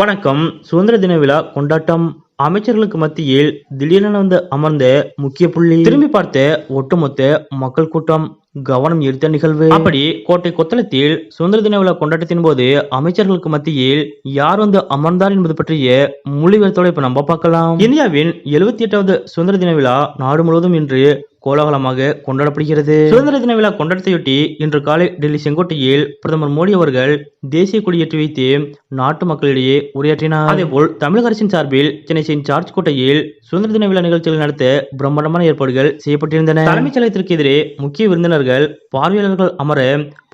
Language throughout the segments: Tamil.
வணக்கம். சுதந்திர தின விழா கொண்டாட்டம். அமைச்சர்களுக்கு மத்தியில் திடீரென வந்து அமர்ந்த முக்கிய புள்ளி. திரும்பி பார்த்த ஒட்டுமொத்த மக்கள் கூட்டம். கவனம் ஈர்த்த நிகழ்வு. அப்படி கோட்டை கொத்தளத்தில் சுதந்திர தின விழா கொண்டாட்டத்தின் போது அமைச்சர்களுக்கு மத்தியில் யார் வந்து அமர்ந்தார் என்பது பற்றிய மொழிபெயர்த்தோட இப்ப நம்ம பார்க்கலாம். இந்தியாவின் எழுபத்தி எட்டாவது சுதந்திர தின விழா நாடு முழுவதும் இன்று கோலாகலமாக கொண்டாடப்படுகிறது. சுதந்திர தின விழா கொண்டாட்டத்தையொட்டி இன்று காலை டெல்லி செங்கோட்டையில் பிரதமர் மோடி அவர்கள் தேசிய கொடியேற்றி வைத்து நாட்டு மக்களிடையே உரையாற்றினார். அதேபோல் தமிழக அரசின் சார்பில் சென்னை செயின் ஜார்ஜ் கோட்டையில் சுதந்திர தின விழா நிகழ்ச்சிகள் நடத்த பிரம்மாண்டமான ஏற்பாடுகள் செய்யப்பட்டிருந்தன. தலைமைச் செயலகத்திற்கு எதிரே முக்கிய விருந்தினர்கள் பார்வையாளர்கள் அமர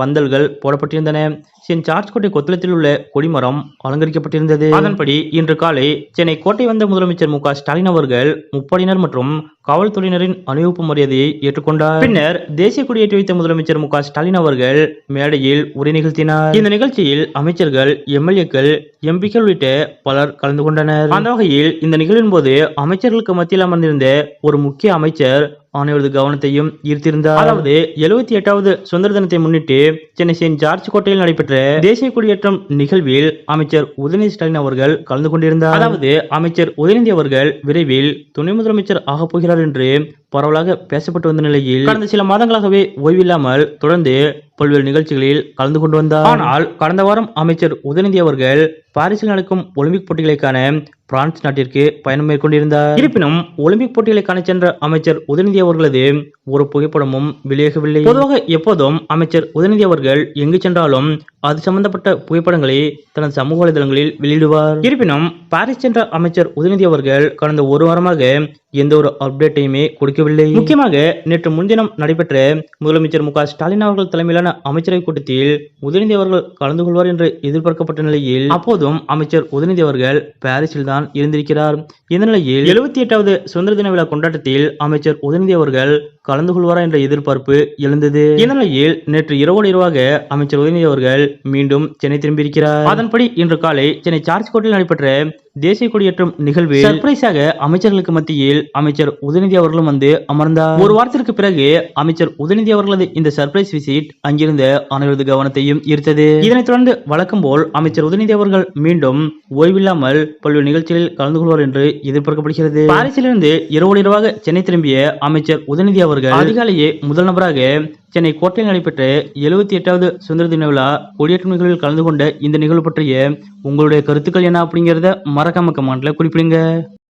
பந்தல்கள் போடப்பட்டிருந்தன. சென் ஜார்ஜ் கோட்டை கொத்தளத்தில் உள்ள கொடிமரம் அலங்கரிக்கப்பட்டிருந்தது. அதன்படி இன்று காலை சென்னை கோட்டை வந்த முதலமைச்சர் மு க ஸ்டாலின் அவர்கள் முப்படையினர் மற்றும் காவல்துறையினரின் அணிவகுப்பு மரியாதையை ஏற்றுக்கொண்டார். பின்னர் தேசிய கொடியேற்றி வைத்த முதலமைச்சர் மு ஸ்டாலின் அவர்கள் மேடையில் உரை நிகழ்த்தினார். இந்த நிகழ்ச்சியில் அமைச்சர்கள் எம்எல்ஏக்கள் எம்பிக்கள் உள்ளிட்ட பலர் கலந்து கொண்டனர். அந்த வகையில் இந்த நிகழ்வின் போது அமைச்சர்களுக்கு மத்தியில் அமர்ந்திருந்த ஒரு முக்கிய அமைச்சர் அனைவரது கவனத்தையும் ஈர்த்திருந்தார். அதாவது எழுபத்தி எட்டாவது சுதந்திர தினத்தை முன்னிட்டு சென்னை செயின்ட் ஜார்ஜ் கோட்டையில் நடைபெற்ற தேசிய கொடியேற்றம் நிகழ்வில் அமைச்சர் உதயநிதி ஸ்டாலின் அவர்கள் கலந்து கொண்டிருந்தார். அதாவது அமைச்சர் உதயநிதி அவர்கள் விரைவில் துணை முதலமைச்சர் ஆகப் போகிறார் என்று பரவலாக பேசப்பட்டு வந்த நிலையில் கடந்த சில மாதங்களாகவே ஓய்வில்லாமல் தொடர்ந்து பல்வேறு நிகழ்ச்சிகளில் கலந்து கொண்டு வந்தார். ஆனால் கடந்த வாரம் அமைச்சர் உதயநிதி அவர்கள் பாரிஸில் நடக்கும் ஒலிம்பிக் போட்டிகளுக்கான பிரான்ஸ் நாட்டிற்கு பயணம் மேற்கொண்டிருந்தார். இருப்பினும் ஒலிம்பிக் போட்டிகளை காண சென்ற அமைச்சர் உதயநிதி அவர்களது ஒரு புகைப்படமும் வெளியாகவில்லை. பொதுவாக எப்போதும் அமைச்சர் உதயநிதி அவர்கள் எங்கு சென்றாலும் அது சம்பந்தப்பட்ட புகைப்படங்களை தனது சமூக வலைதளங்களில் வெளியிடுவார். இருப்பினும் பாரிஸ் சென்ற அமைச்சர் உதயநிதி அவர்கள் கடந்த ஒரு வாரமாக எந்த ஒரு அப்டேட்டையுமே கொடுக்கவில்லை. முக்கியமாக நேற்று முன்தினம் நடைபெற்ற முதலமைச்சர் மு ஸ்டாலின் அவர்கள் தலைமையிலான அமைச்சரவை கூட்டத்தில் உதயநிதி அவர்கள் கலந்து கொள்வார் என்று எதிர்பார்க்கப்பட்ட நிலையில் அப்போதும் அமைச்சர் உதயநிதி அவர்கள் பாரிஸில் தான் இருந்திருக்கிறார். இந்த நிலையில் எழுபத்தி எட்டாவது சுதந்திர தின விழா கொண்டாட்டத்தில் அமைச்சர் உதயநிதி அவர்கள் கலந்து கொள்வாரா என்ற எதிர்பார்ப்பு எழுந்தது. இந்நிலையில் நேற்று இரவு இரவாக அமைச்சர் உதயநிதி அவர்கள் மீண்டும் சென்னை திரும்பியிருக்கிறார். அதன்படி இன்று காலை சென்னை சார்ஜ் கோட்டையில் நடைபெற்ற தேசிய கொடியேற்றம் நிகழ்வு சர்ப்ரைஸாக அமைச்சர்களுக்கு மத்தியில் அமைச்சர் உதயநிதி அவர்களும் வந்து அமர்ந்தார். ஒரு வாரத்திற்கு பிறகு அமைச்சர் உதயநிதி அவர்களது இந்த சர்ப்ரைஸ் விசிட் அங்கிருந்த அனைவரது கவனத்தையும் ஈர்த்தது. இதனைத் தொடர்ந்து வழக்கம் போல் அமைச்சர் உதயநிதி அவர்கள் மீண்டும் ஓய்வில்லாமல் பல்வேறு நிகழ்ச்சிகளில் கலந்து கொள்வார் என்று எதிர்பார்க்கப்படுகிறது. பாரிஸிலிருந்து இரவு இரவாக சென்னை திரும்பிய அமைச்சர் உதயநிதி அவர்கள் அதிகாலையே முதல் நபராக சென்னை கோட்டையில் நடைபெற்ற எழுபத்தி எட்டாவது சுதந்திர தின விழா கொடியேற்றம் நிகழ்வில் கலந்து கொண்ட இந்த நிகழ்வு பற்றிய உங்களுடைய கருத்துக்கள் என்ன அப்படிங்கறத மறக்காம கமெண்ட்ல குறிப்பிடுங்க.